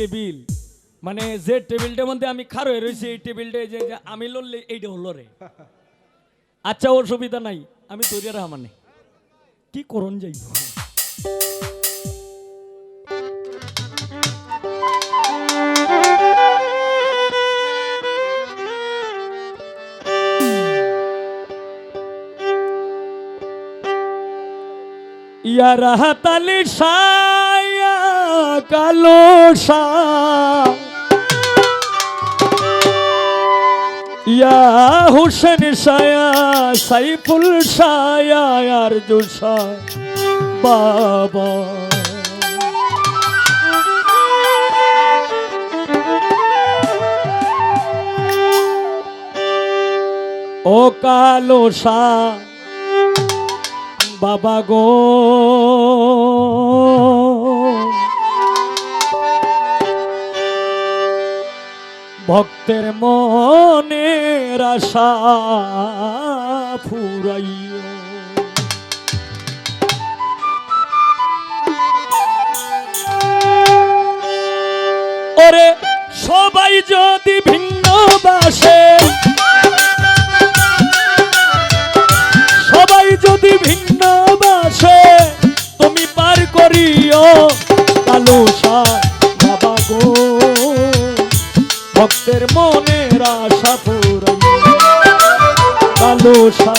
Table. মানে যে টেবিলটার মধ্যে আমি খার হয়ে রয়েছি, এই টেবিলটা যে আমি লড়লে এইটা হলো রে। আচ্ছা অসুবিধা নাই। আমি তৈরি মানে কি করণ যাই। ইয়ারা হাতালি সায়া কালো ইয়া হুসেন সায়া সাইফুল সায়া আর জুসা বাবা। ও কালো সা বাবা গো। ভক্তের মনের আশা ফুরাইও ওরে সবাই যদি ভিন্ন বাসে, সবাই যদি ভিন্ন বাসে, তুমি পার করিও কালুসা বাবা ভক্তের মনের আশা পুরাইও কালুসা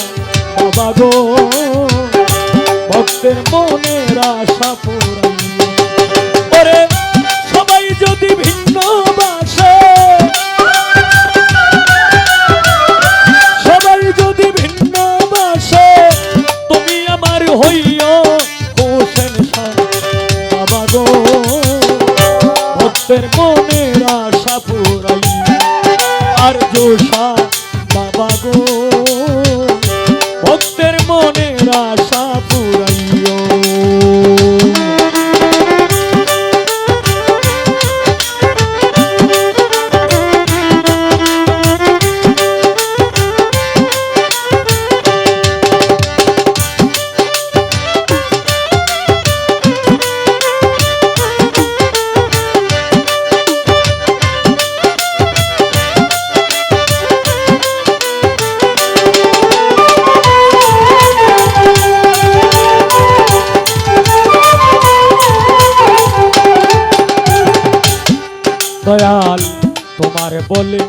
বাবা গো ভক্তের মনের আশা পুরাইও ওরে, সবাই যদি ভিন্ন বলে,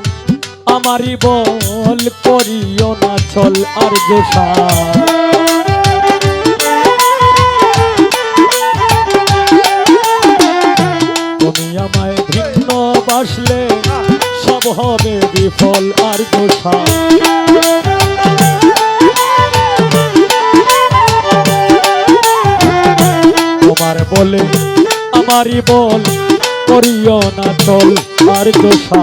আমারই বল করিও না, চল আর জোসা তুমি আমায় ভিন্ন বাসলে, সব হবে বিফল আর দোষা। তোমার বলে, আমারই বল করিও না, চল আর দোষা।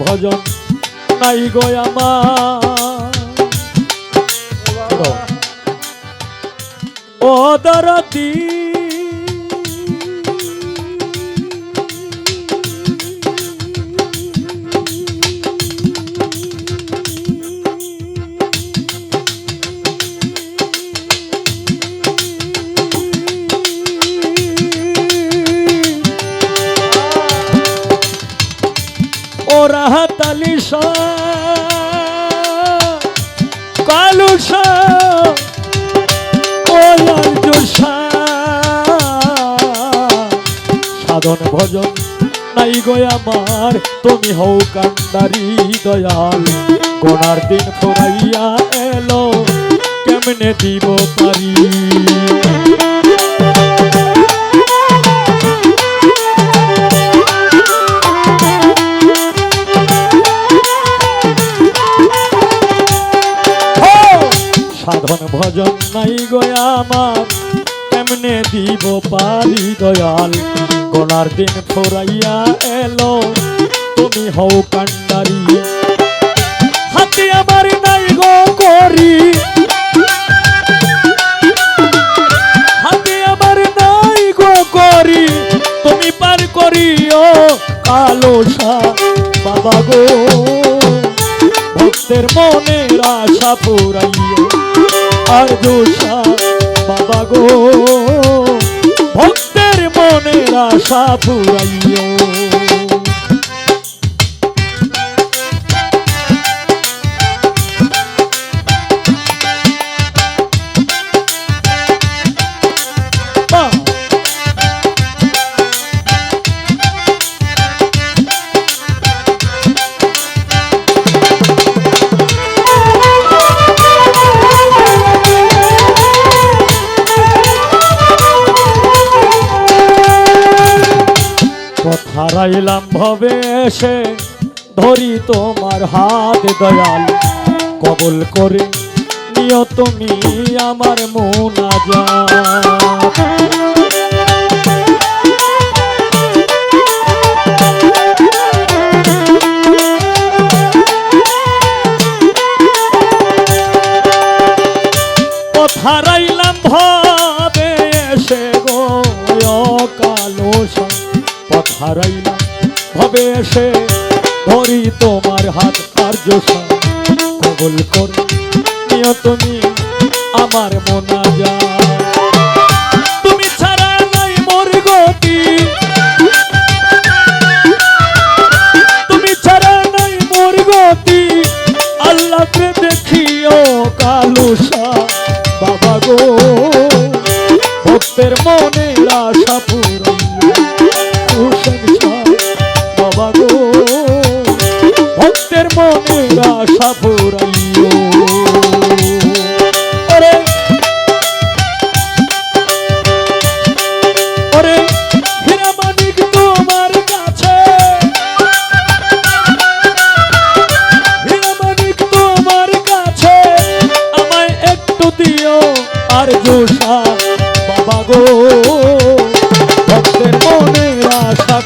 ভজন নাই গো আমার। ও দরদি কালুষা ওলার সাধন ভজন নাই গো আমার, তুমি হও কান্দারি দয়াল। গোনার দিন ফোরাইয়া এলো, কেমনে দিব পারি? ভজন নাই আমার, কেমনে দিব পারি দয়াল? গোনার দিন ফোরাইয়া এলো, তুমি হও কান্ডারি। হাতে আমার নাই গো করি। হাতে আমার নাই গো করি। তুমি পার করিও কালোসা বাবা গো। ভক্তের মনের আশা পুরাইও আর দোষা বাবা গো। ভক্তের মনের আশা পুরাইও। কথা রাইলাম ভবে এসে, ধরি তোমার হাত দয়াল। কবল করে নিয় তুমি আমার মোনাজা কথা এসে ধরি তোমার হাত কার্য কবল করে তুমি আমার মনা যা কালুসা বাবা গো, ভক্তের মনে আশা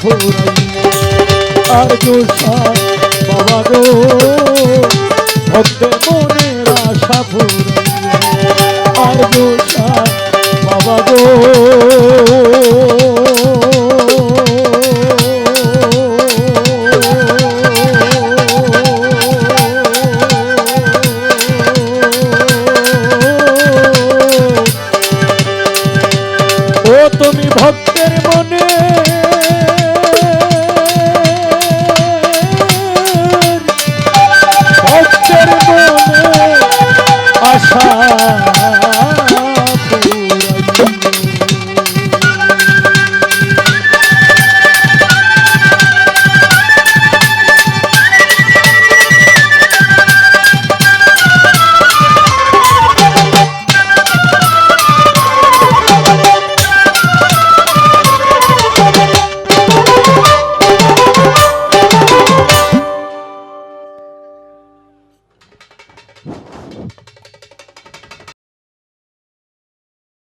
ফুরাইয়া আর জোসা বাবা গো ভক্তের মনে আশা আর জোসা বাবা